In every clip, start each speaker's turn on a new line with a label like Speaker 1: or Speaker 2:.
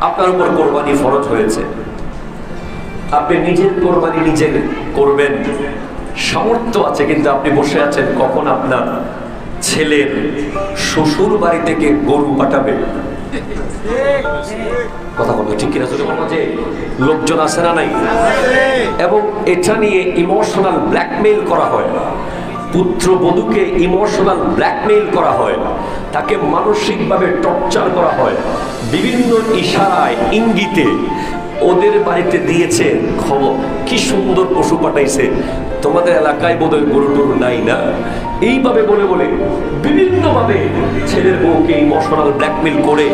Speaker 1: আপনার উপর কোরবানি ফরজ হয়েছে। আপনি নিজের কোরবানি নিজে করবেন। সামর্থ্য আছে কিন্তু আপনি বসে আছেন কখন আপনার ছেলের শ্বশুর বাড়ি থেকে গরু পাঠাবে? কথা বলব ঠিক কিনা? যদি বলব যে লোকজন আসে না নাই? এবং এটা নিয়ে ইমোশনাল ব্ল্যাকমেইল করা হয়। পুত্র বধূকে ইমোশনাল ব্ল্যাকমেইল করা হয়, তাকে মানসিকভাবে টর্চার করা হয়। বিভিন্ন ইশারায়, ইঙ্গিতে ওদের বাড়িতে দিয়েছে খবর। কি সুন্দর পশু পাঠাইছে। তোমাদের এলাকায় বোধহয় গরু টরু নাই না? এইভাবে বলে বলে বিভিন্নভাবে ছেলের বউকে ইমোশনাল ব্ল্যাকমেল করে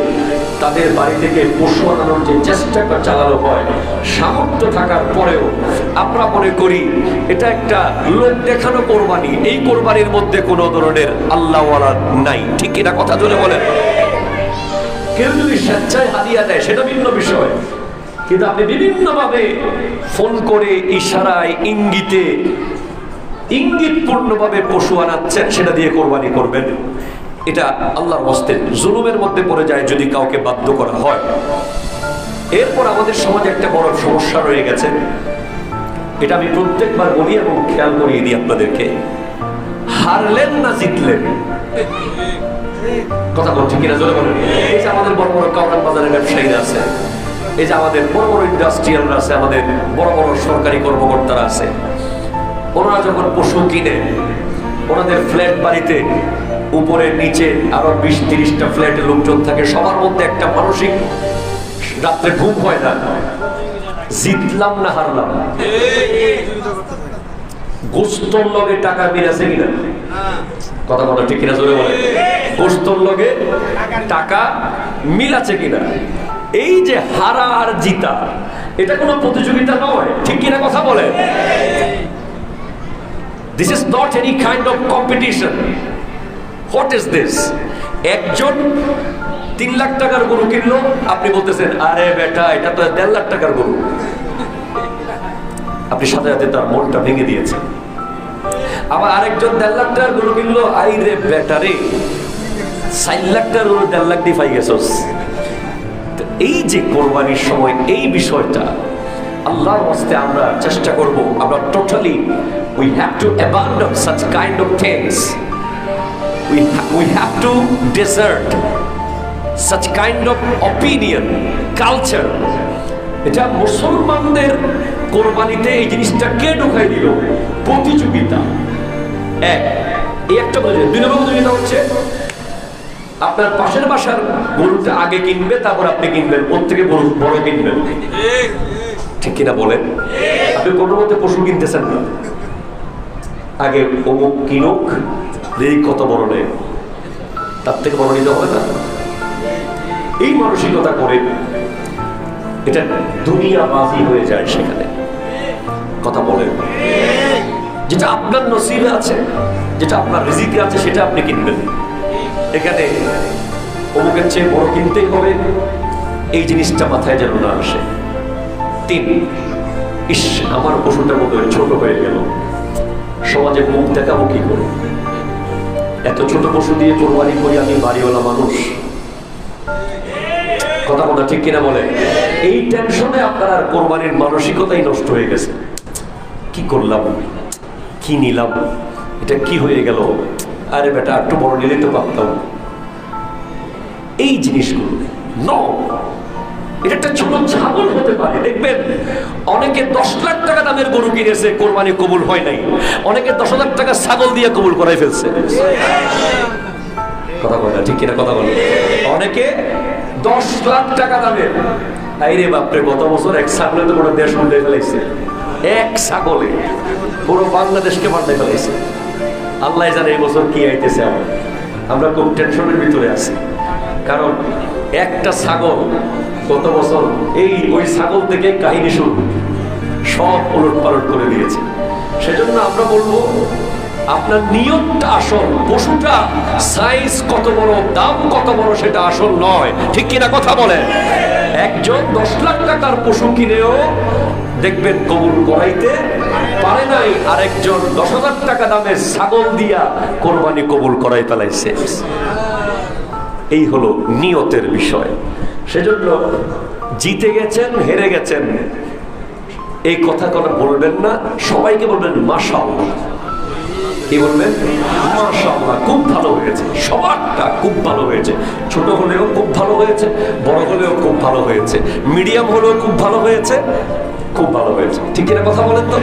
Speaker 1: তাদের বাড়ি থেকে পশু আনানোর যে চেষ্টাটা চালানো হয়, সামর্থ্য থাকার পরেও আমরা মনে করি এটা একটা লোক দেখানো কোরবানি। এই কোরবানির মধ্যে কোনো ধরনের আল্লাহওয়ালা নাই। ঠিক এটা কথা জোরে বলেন? কেউ যদি স্বেচ্ছায় হাদিয়া দেয়, সেটা ভিন্ন বিষয়। কিন্তু আপনি বিভিন্নভাবে ফোন করে ইশারায়, ইঙ্গিতে ইঙ্গিতপূর্ণভাবে পশু আনাচ্ছেন, সেটা দিয়ে কোরবানি করবেন। এটা আল্লাহর হস্তে জুলুমের মধ্যে পড়ে যায় যদি কাউকে বাধ্য করা হয়। এরপর আমাদের সমাজে একটা বড় সমস্যা রয়ে গেছে। এটা আমি প্রত্যেকবার বলি এবং খেয়াল করিয়ে দিই আপনাদেরকে। হারলেন না জিতলেন? কথা বলছি কিনা, জোরে বলেন। এই যে আমাদের বড় বড় কাউরান বাজারের ব্যবসায়ীরা আছে, এই যে আমাদের বড় বড় ইন্ডাস্ট্রিয়ালরা আছে, আমাদের বড় বড় সরকারি কর্মকর্তারা আছে ওনারা যখন পশু কিনে, ওনাদের ফ্ল্যাট বাড়িতে উপরে, নিচে আরও বিশ, তিরিশটা ফ্ল্যাটে লোকজন থাকে, সবার মধ্যে একটা মানসিক রাত্রে ঘুম হয় না। জিতলাম না হারলাম। গোস্তর লগে টাকা মিলাছে কিনা? কথা বলো ঠিক কিনা? জোরে বলে গোস্তর লগে টাকা মিলাছে কিনা? এই যে হারা আর জিতা, এটা কোনো প্রতিযোগিতা নয়। ঠিক কিনা কথা বলে this is not any kind of competition what is this একজন তিন লাখ টাকার গরু কিনলো, আপনি বলতেছেন, আরে বেটা, এটা তো দেড় লাখ টাকার গরু। আপনি সাথে সাথে তার মনটা ভেঙে দিয়েছেন। আবার আরেকজন দেড় লাখ টাকার গরু কিনলো আই রে বেটা রে, চার লাখ টাকার গরু দেড় লাখ দিয়ে পাই গেছস এই যে কোরবানির সময়, এই বিষয়টা, আল্লাহর হস্তে আমরা চেষ্টা করব, আমরা totally we have to abandon such kind of things we, ha- we have to desert such kind of opinion culture. এটা মুসলমানদের কোরবানিতে এই জিনিসটা কে ঢুকাই দিল? প্রতিযোগিতা। এক এই একটা বুঝে দুই। নম্বর প্রতিযোগিতা হচ্ছে আপনার পাশের বাসার গরুটা আগে কিনবে তারপর আপনি কিনবেন। ওর থেকে গরু বড় কিনবেন। ঠিক কিনা বলেন? আপনি কোনো মতে পশু কিনতেছেন না। আগে অমুক কিনুক এই কত বড় তার থেকে বড় নিতে হবে না? এই মানসিকতা করে এটা দুনিয়া বাজি হয়ে যায় সেখানে। কথা বলেন। যেটা আপনার নসিবে আছে, যেটা আপনার রিজিকে আছে, সেটা আপনি কিনবেন। এখানে অমুকের চেয়ে বড় কিনতেই হবে। এই জিনিসটা মাথায় যেন না আসে। তিন, ইস, আমার পশুটা মতো ছোট হয়ে গেল। সমাজে মুখ দেখাবো কি করে? এত ছোট পশু দিয়ে কোরবানি করি আমি বাড়িওয়ালা মানুষ। কথা বলা ঠিক কিনা বলে? এই টেনশনে আপনার আর কোরবানির মানসিকতাই নষ্ট হয়ে গেছে। কি করলাম? কি নিলাম? এটা কি হয়ে গেল? আরে বেটা, একটু বড় নিলে তো পারতাম। এই জিনিসগুলো ন এটা একটা ছোট ছাগল হতে পারে। দেখবেন, অনেকে দশ লাখ টাকা দামের গরু কিনেছে কবুল হয় নাই। অনেকে দশ টাকা ছাগল দিয়ে কবুল ফেলছে। কথা বলে ঠিক কথা বলে। অনেকে দশ লাখ টাকা দামের বাপরে, গত বছর এক ছাগলে তো পুরো দেশ উল্টে ফেলাইছে। এক ছাগলে পুরো বাংলাদেশকে পাল্টে ফেলাইছে। আল্লাহ জানে এই বছর কি আইতেছে আমরা খুব টেনশনের ভিতরে আছি। কারণ একটা ছাগল গত বছর এই ওই ছাগল থেকে কাহিনী শুরু। সব উলট পালট করে দিয়েছে। সেজন্য আমরা বলব, আপনার নিয়মটা আসল, পশুটা সাইজ কত বড়, দাম কত বড় সেটা আসল নয়। ঠিক কিনা কথা বলেন? একজন দশ লাখ টাকার পশু কিনেও দেখবেন কবুল করাইতে পারে নাই, আরেকজন দশ হাজার টাকা দামের ছাগল দিয়া কোরবানি কবুল করাই ফেলাইছে এই হলো নিয়তের বিষয়। সেজন্য জিতে গেছেন, হেরে গেছেন। এই কথা কথা বলবেন না, সবাইকে বলবেন মাশাআল্লাহ। কি বলবেন? মাশাআল্লাহ, খুব ভালো হয়েছে। সবারটা খুব ভালো হয়েছে। ছোট হলেও খুব ভালো হয়েছে, বড় হলেও খুব ভালো হয়েছে। মিডিয়াম হলেও খুব ভালো হয়েছে, খুব ভালো হয়েছে। ঠিক কিনা কথা বলেন তো?